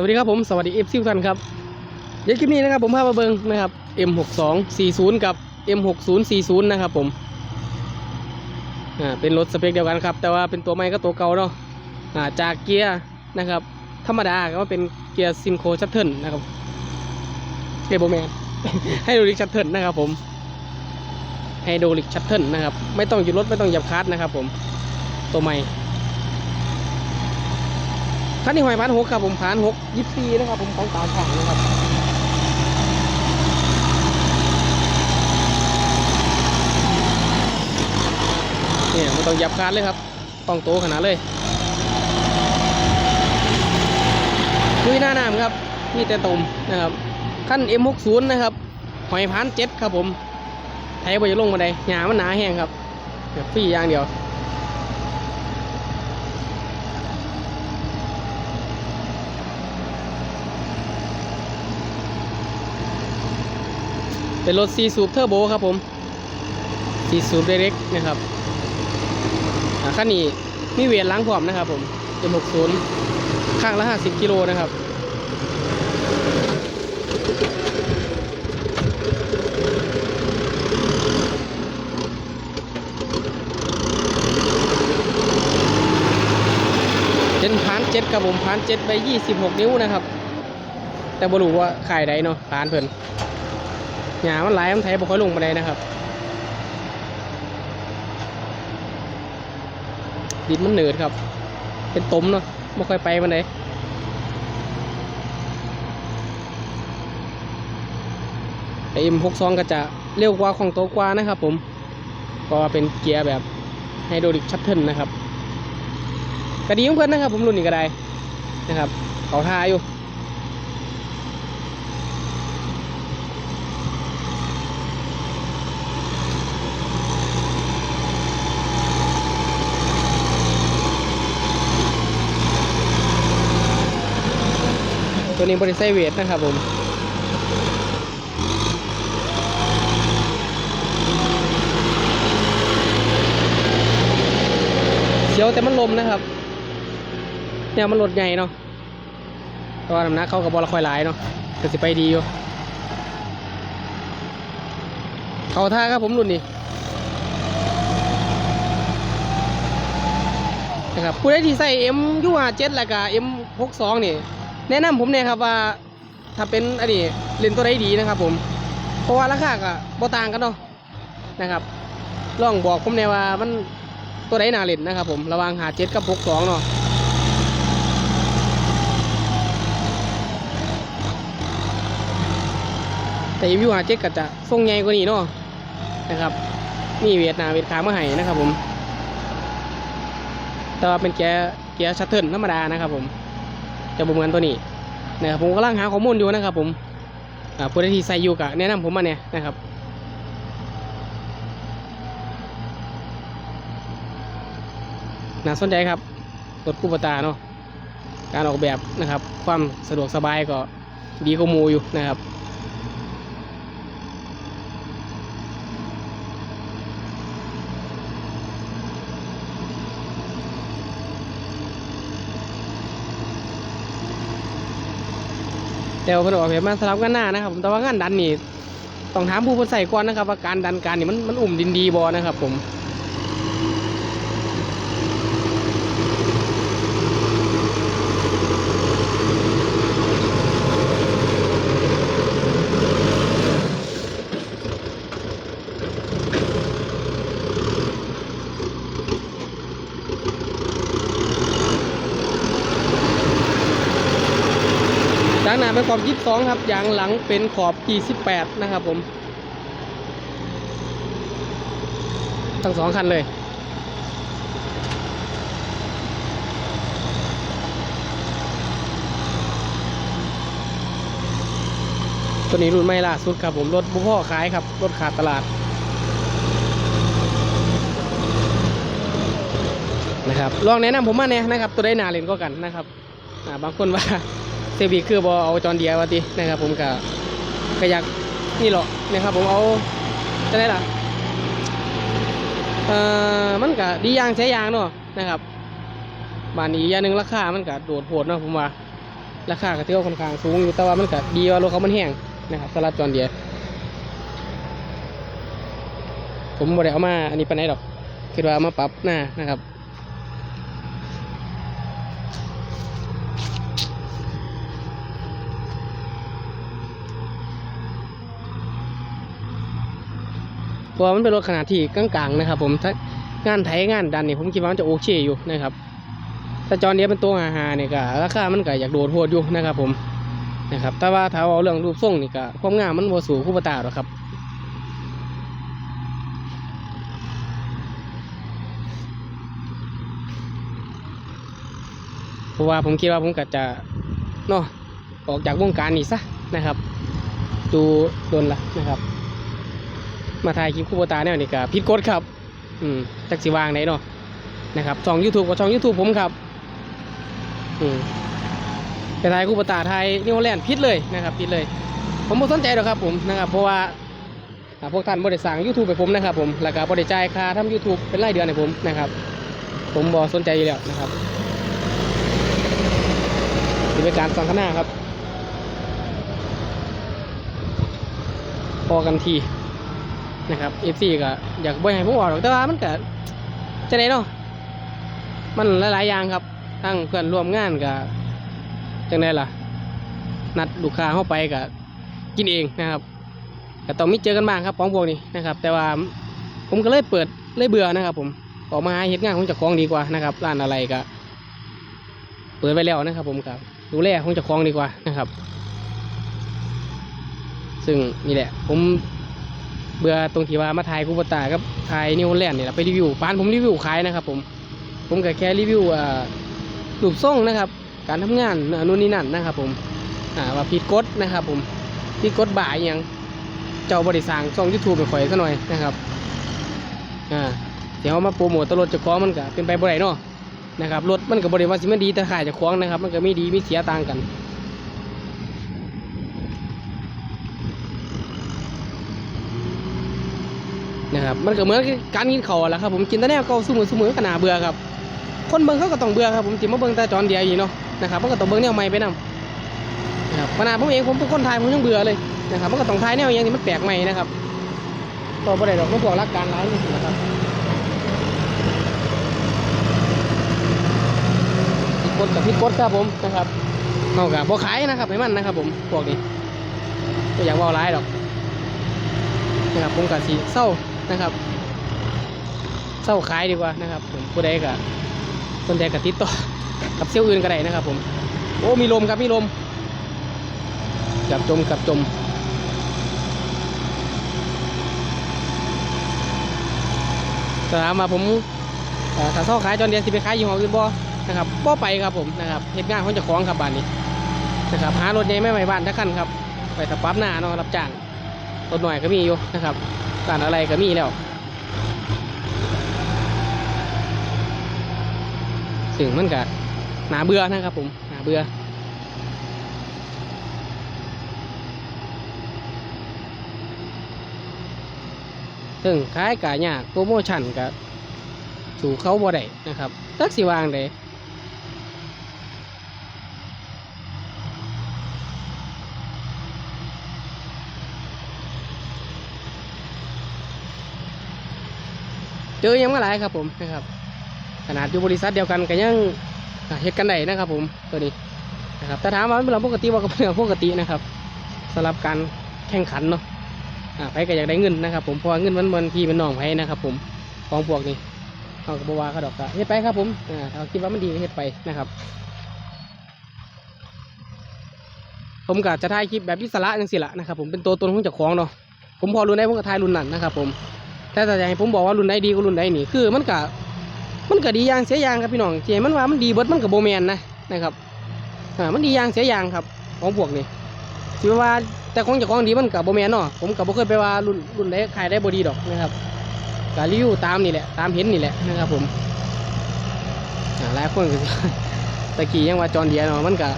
วัสดีครับผม สวัสดีเอฟซีทุกท่านครับเดี๋ยวคลิปนี้นะครับผมพามาเบิ้งนะครับ M6240 กับ M6040 นะครับผมอ่าเป็นรถสเปคเดียวกันครับ แต่ว่าเป็นตัวใหม่ก็ตัวเก่าเนาะอ่าจากเกียร์นะครับ ธรรมดาก็เป็นเกียร์ซินโคชัตเทิลนะครับเกียร์โบแมนไฮโดรลิกชัตเทิลนะครับผมไฮโดรลิกชัตเทิลนะครับ ไม่ต้องหยุดรถไม่ต้องหยียบคลัตช์นะครับผมตัวใหม่ คันนี้หอยพันหกครับผมพันหกยิบซีนะครับผมของตาช่างนะครับเนี่ยมันต้องหยับคานเลยครับ ต้องโตขนาดเลยคุยหน้าน้ำครับนี่แต่ตมนะครับขั้น M60 นะครับ หอยพันเจ็ดครับผมไทยบ่จะลงมาได้หยามันหนาแห้งครับแบบฟรีอย่างเดียว เป็นรถซีสูบเทอร์โบครับผมซีสูบเด็กนะครับอ่าคันนี้มีเวทล้างพร้อมนะครับผม M60 ข้างละ 50 กิโลนะครับเป็นพานเจ็ดครับผมพานเจ็ดไป 26 นิ้วนะครับ แต่บรูว่าขายใดเนาะพานเพิ่น หญ้ามันไหลมันไถบ่ค่อยลงมาได้นะครับ ดินมันเหนืดครับ เป็นตมเนาะบ่ค่อยไปมันได้ไอเอ็มหกสองก็จะเร็วกว่าของโตกว่านะครับผม ก็เป็นเกียร์แบบไฮโดรลิกชัตเทิลนะครับก็ดีของเพื่อนนะครับผมรุ่นนี้ก็ได้นะครับเขาท่าอยู่ นี้บริไซเวทนะครับผมเสียวแต่มันลมนะครับเนี่ยมันรถใหญ่เนาะแต่ว่าน้ำหนักเข้ากับบอลคอยหลายเนาะก็สิไปดีอยู่เขาท่าครับผมรุ่นนี้นะครับผู้ใดที่ใส่ M U 5 7แล้วก็ M 6 2นี่ แนะนำผมเนี่ยครับว่าถ้าเป็นอันนี้เล่นตัวใดดีนะครับ ผม เพราะว่าราคาก็บ่ต่างกันเนาะนะครับลองบอกผมเนี่ยว่ามันตัวใดน่าเล่นนะครับ ผมระว่างหาเจ็ดกับหกสองเนาะแต่ยูหาเจ็ดก็จะทรงใหญ่กว่านี้เนาะนะครับนี่เวียดนามเวียดขามาให้นะครับ ผมแต่ว่าเป็นแกร์เกียร์ชัตเทิลธรรมดานะครับ ผม จะบ่เหมือนตัวนี้นะครับผมกำลังหาข้อมูลอยู่นะครับ ผมอ่าผู้ใดที่ใส่อยู่กะแนะนำผมมาเนี่ยนะครับน่าสนใจครับรถคูปตาเนาะการออกแบบนะครับ ความสะดวกสบายก็ดีกว่ามูอยู่นะครับ แต่ว่าเพิ่นออกแบบมาสลับกันหน้านะครับผมแต่ว่างานดันนี่ต้องถามผู้คนใส่ก่อนนะครับว่าการดันการนี่มันมันอุ่มดินดีบอนะครับผม เป็นขอบ 22 ครับ ยางหลังเป็นขอบ 28 นะครับผม ทั้งสองคันเลยตัวนี้รุ่นใหม่ล่าสุดครับผมรถบุพ่อขายครับ รถขาดตลาดนะครับลองแนะนำผมมาเนี่ยนะครับ ตัวได้นาเลนก็กันนะครับบางคนว่า ซบีคือบอเอาจอนเดียวตินะครับผมก็ก็อยากนี่หรอกนะครับผมเอาจะได้ล่ะเอ่อมันก็ดียางใช้ยางเนาะนะครับบานนี้อย่างหนึ่งราคา มันก็โดดโหดเนาะผมว่าราคาก็ถือว่าค่อนข้างสูงอยู่แต่ว่ามันก็ดีว่ารถเขามันแห้งนะครับสำหรับจอนเดียผมบ่ได้เอามาอันนี้ไปไหนใดอกคิดว่าเอามาปรับหน้านะครับ ราะมันเป็นรถขนาดที่กลางๆนะครับ ผมถ้างานไถงานดันเนี่ยผมคิดว่ามันจะโอเคอยู่นะครับแต่จอเนี้ยเป็นตัวหาหาเนี่ยก็ราคามันก็อยากโดดโหดอยู่นะครับ ผมนะครับ แต่ว่าถ้าเอาเรื่องรูปทรงนี่ก็ความงามมันโมสูคู่ปตาหรอกครับเพราะว่าผมคิดว่าผมก็จะเนาะออกจากวงการนี้ซะนะครับ ดูโดนละนะครับ มาถ่ายคลิปคู่ปตาแนวนี่ก็ผิดกฎครับอืมจักสิวางไหนเนาะนะครับช่อง YouTube กับช่อง YouTube ผมครับอืมไปถ่ายคู่ปตาถ่ายนิวแลนด์ผิดเลยนะครับผิดเลย ผมไม่สนใจหรอกครับผมนะครับ เพราะว่าพวกท่านบริสั่ง YouTube ไปผมนะครับ ผมแล้วก็บริจายค่าทำ YouTube เป็นรายเดือนให้ผมนะครับ ผมบอสนใจอยู่แล้วนะครับนี่เป็นการสังขนาครับพอกันที นะครับ FC ก็อยากบ่อยให้ผมออกหรอกแต่ว่ามันก็จะไหนเนาะมันหลายๆอย่างครับทั้งเพื่อนร่วมงานกับจังไดล่ะ นัดลูกค้าเข้าไปกับกินเองนะครับก็ต้องมีเจอกันบ้างครับของพวกนี้นะครับ แต่ว่าผมก็เลยเปิดเลยเบื่อนะครับ ผมออกมาหาเฮ็ดงานของเจ้าของดีกว่านะครับร้านอะไรก็เปิดไปแล้วนะครับ ผมกับดูแลของเจ้าของดีกว่านะครับ ซึ่งนี่แหละ ผม เบื่อตรงที่ว่ามาถ่ายกูปตากับถ่ายนิวแลนด์นี่แหละไปรีวิวบ้านผมรีวิวขายนะครับผมผมก็แค่รีวิวอ่ารูปทรงนะครับ การทำงานนู่นนี่นั่นนะครับ ผมอ่าว่าผิดกฎนะครับ ผมผิดกฎบ่ายยังเจ้าบริษัทช่องยูทูบไปข่อยซะหน่อยนะครับอ่าเดี๋ยวมาโปรโมทตวรถจะคล้องมันก็เป็นไปบ่ได้เนาะนะครับรถมันก็บริวารสิมันดีแต่ขายจะคล้องนะครับ มันก็ไมีดีมีเสียต่างกัน นะครับมันก็เหมือนการกินข้าวแหละครับผมกินแต่แนวเก่าสู้มือสู้มือก็น่าเบื่อครับ คนเบิ่งเขาก็ต้องเบื่อครับผมจิมาเบิ่งแต่จอนเดียวอีกเนาะนะครับมันก็ต้องเบิ่งแนวใหม่ไปนํนะครับขนาดผมเองผมเป็นคนไทยผมยังเบื่อเลยนะครับมันก็ต้องทายแนวอย่างที่มันแปลกใหม่นะครับต่อไปได้ดอกมันบอกรักการร้ายนี่นะครับพิดกฎกับพิดกฎครับผมนะครับเอากับบ่ขายนะครับให้มันนะครับ ผมพวกนี้ก็อยากเว่าร้ายดอกนะครับผมกับสีเศร้า นะครับเศร้าขายดีกว่านะครับผมผู้ใดกับคนใดกับติดต่อกับเซี่ยวอื่นก็ได้นะครับ ผม โอ้มีลมครับมีลมกับจมกับจมแต่ถามมาผมถ้าเศร้าขายจอนเดียนสิไปขายยี่ห้ออื่นบ่นะครับบ่ไปครับผมนะครับเหตุงานของเจ้องครับบ้านนี้นะครับหารถใหญ่ไม่ไหวบ้านทักคันครับไปถับปั๊บหน้าเนาะรับจ้างรถหน่อยก็มีอยู่นะครับ การอะไรก็มีแล้วซึ่งมันก็หนาเบื่อนะครับผมหนาเบื่อซึ่งขายกายากโปรโมชั่นก็สู่เขาบ่ได้นะครับตักสิวางได้ เจอยังมาหลายครับผมนะครับ ขนาดอยู่บริษัทเดียวกันก็ยังเฮ็ดกันได้นะครับ ผมตัวนี้นะครับแต่ถามว่ามันเป็นเรื่องปกติว่าก็เป็นเรื่องปกตินะครับสำหรับการแข่งขันเนาะอ่าไปก็อยากได้เงินนะครับ ผมเพราะเงินมันมันพี่มันน้องไผนะครับ ผมของพวกนี้เอากับบวาเขาดอกก็เฮ็ดไปครับผมอ่าคิดว่ามันดีเฮ็ดไปนะครับ ผมก็จะถ่ายคลิปแบบอิสระจังสิละนะครับ ผมเป็นตัวตนของเจ้าของเนาะผมพอรุ่นไหนผมก็ถ่ายรุ่นนั้นนะครับ ผม แต่ถ้าจะให้ผมบอกว่ารุ่นไหนดีกว่ารุ่นไหนนี่คือ มันก็มันก็ดีอย่างเสียอย่างครับพี่น้องเจมันว่ามันดีเบิดมันกับโบแมนนะนะครับอ่ามันดีอย่างเสียอย่างครับ ของพวกนี้ถือว่าแต่ของจ้าของดีมันกับโบแมนเนาะผมกับบ่เคยไปว่ารุ่นรุ่นไหนขายได้บดีดอกนะครับก็รีวิวตามนี่แหละตามเห็นนี่แหละนะครับผมอ่าหลายคนตะกี้ยังว่าจอนเดียเนาะมันก็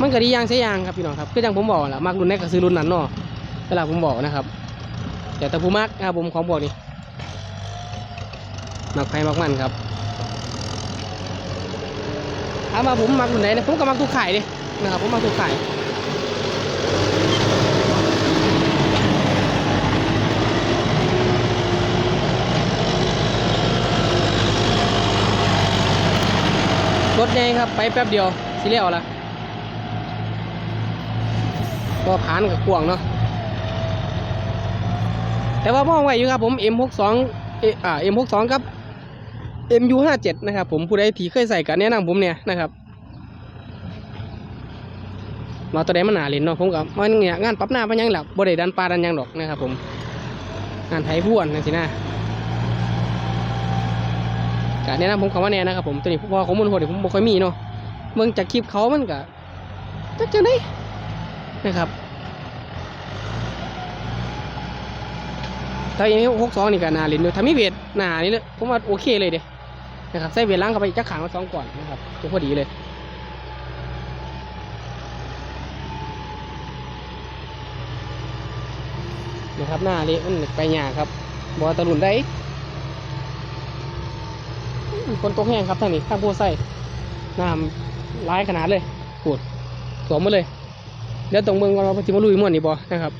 มันก็ดีอย่างเสียอย่างครับพี่น้องครับคือจังผมบอกแหละมักรุ่นไหนก็ซื้อรุ่นนั้นเนาะเวลาผมบอกนะครับ แต่ตะพูมักนะครับผมของพวกนี้มักไผ่มักมันครับถามาผมมักรุ่นไหนนะผมก็มักทุกขายดินะครับผมมาสุดท้ายรถใหญ่ครับไปแป๊บเดียวสิเลี้ยวละพอผ่านกับกวงเนาะ แต่ว่ามองไว้อยู่ครับผม M62 เอ่า M62 ครับ MU57 นะครับผมผู้ใดที่เคยใส่กันแนะนำผมเนี่ยนะครับมาตัวใดมันหนาเล่นเนาะผมกับมันเนี่ยงานปรับหน้าปัญญังหลักบ่ได้ดันปลาดันยังดอกนะครับผมงานไทยพ่วนนะสินะกแนะนำผมคำว่าแน่นะครับผมตัวนี้เพอของมูลโหดผมบ่ค่อยมีเนาะเมืองจากคลิปเขามันก็จักจังไดนะครับ แต่ยังหกสองนี่ก็นาเล่นอยู่ถ้ามีเวทหนานี่เลยผมว่าโอเคเลยเด้นะครับใส่เวทล้างเข้าไปจักขังมาสองก่อนนะครับพอดีเลยนะครับหน้าเละมันไปหยาครับบอตะลุนได้อื้อฝนตกแห้งครับท่างนี้ข้างโพไส้น้ำร้ายขนาดเลยปวดสวมมาเลยเดี๋ยวตรงเมืองก่อนว่าเพนสิมาลุยม่วนนี่บอนะครับ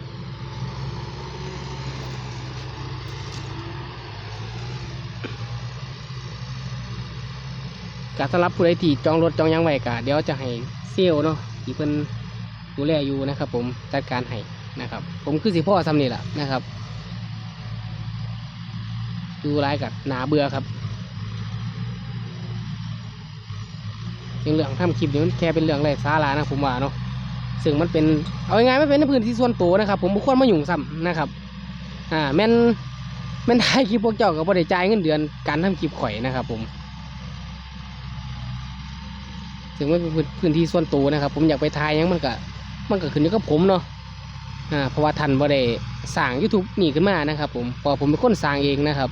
การสำหรับผู้ใดที่จองรถจองยังไว้กะเดี๋ยวจะให้เซลเนาะที่เพิ่นดูแลอยู่นะครับ ผมจัดการให้นะครับ ผมคือสิพ่อทำนี่แหละนะครับดูร้ายกับหนาเบื่อครับเรื่องทำคลิปนี้มันแค่เป็นเรื่องไร้สาระนะผมว่าเนาะซึ่งมันเป็นเอาง่ายๆไม่เป็นในพื้นที่ส่วนตัวนะครับ ผมบุควรมายุ่งซ้ำนะครับ อ่าแม่นแม่นถ่ายคลิปพวกเจ้าก็บ่ได้จ่ายเงินเดือนการทำคลิปข่อยนะครับ ผม ถึงมันเป็นพื้นที่ส่วนตัวนะครับ ผมอยากไปทายยังมันก็มันก็ขึ้นอยู่กับผมเนาะอ่าเพราะว่าทันบ่ได้สร้าง YouTube นี่ขึ้นมานะครับ ผมเพราะผมเป็นคนสร้างเองนะครับ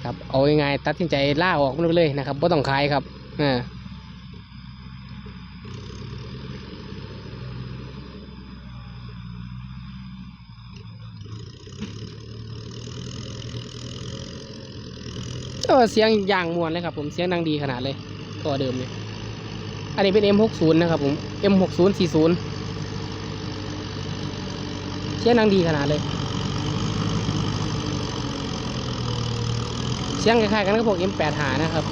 ครับเอายังไงตัดสินใจล่าออกมันไปเลยนะครับไม่ต้องขายครับอ่า เออเสียงอย่างมวนเลยครับผม เสียงดังดีขนาดเลยตัวเดิมเลยอันนี้เป็น M60 นะครับผม M6040 เสียงดังดีขนาดเลย เสียงคล้ายๆกันกับพวก M8 หานะครับ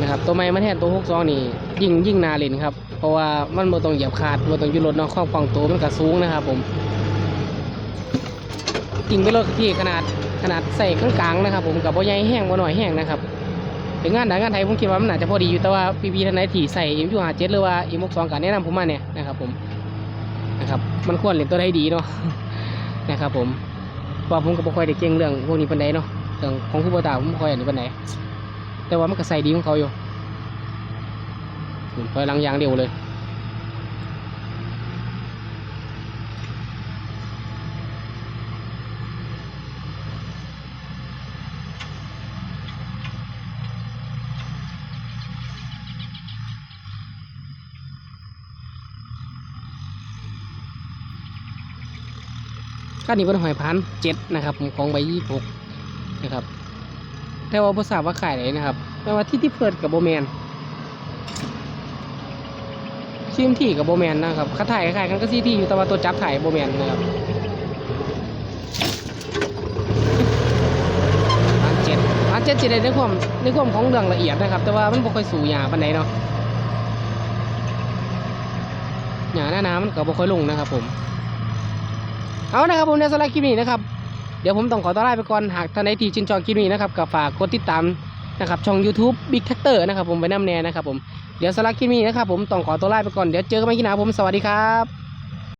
นะครับตัวไม้มาแทนตัว62นี่ยิ่งยิ่งนาเลนครับ เพราะว่ามันบ่ต้องเหยียบขาดบ่ต้องยุรถเนาะความคล่งตัวมันก็สูงนะครับ ผมกิ่งไปรถที่ขนาดขนาดใส่กลางๆนะครับ ผมกับบ่ใหญ่แห้งบ่หน่อยแห้งนะครับเป็นงานดังงานไทยผมคิดว่ามันน่าจะพอดีอยู่แต่ว่าพี่ๆท่านไหนที่ใส่ M257 หรือว่า M62 ก็แนะนำผมมาเนี่ยนะครับผมนะครับมันควรเล่นตัวได้ดีเนาะนะครับ ผมเพราะว่าผมก็บ่ค่อยได้เก่งเรื่องพวกนี้ปานใดเนาะเรื่องของผู้บ่ตาผมบ่ค่อยอันนี้ปานใดแต่ว่ามันก็ใส่ดีของเขาอยู่ ถอยหลังยางเร็วเลยก็นี่เป็นหอยพันเจ็ดนะครับของใบยี่หกนะครับ แต่ว่าภาษาว่าขายไหนนะครับแปลว่าที่ที่เพิดกับโบแมน ชิมที่กับโบแมนนะครับคัดถ่ายคล้ายกันก็ซีที่อยู่แต่ว่าตัวจับถ่ายโบแมนนะครับอันเจ็ดอันเจ็ดจะได้ในความในความของเรื่องละเอียดนะครับ แต่ว่ามันบ่ค่อยสู่หยาปันไหนเนาะหยาหน้าน้ำมันก็บ่ค่อยลงนะครับ ผม เอานะครับผมในสไลด์คลิปนี้นะครับเดี๋ยวผมต้องขอตัวลาไปก่อนหากท่านใดที่ชื่นชอบคลิปนี้นะครับก็ฝากกดติดตาม นะครับช่อง YouTube Big Tractor นะครับผมไปน้ำแน่นะครับผมเดี๋ยวสลักคลิปนี้นะครับผมต้องขอตัวลาไปก่อนเดี๋ยวเจอกันใหม่ที่หนาผมสวัสดีครับ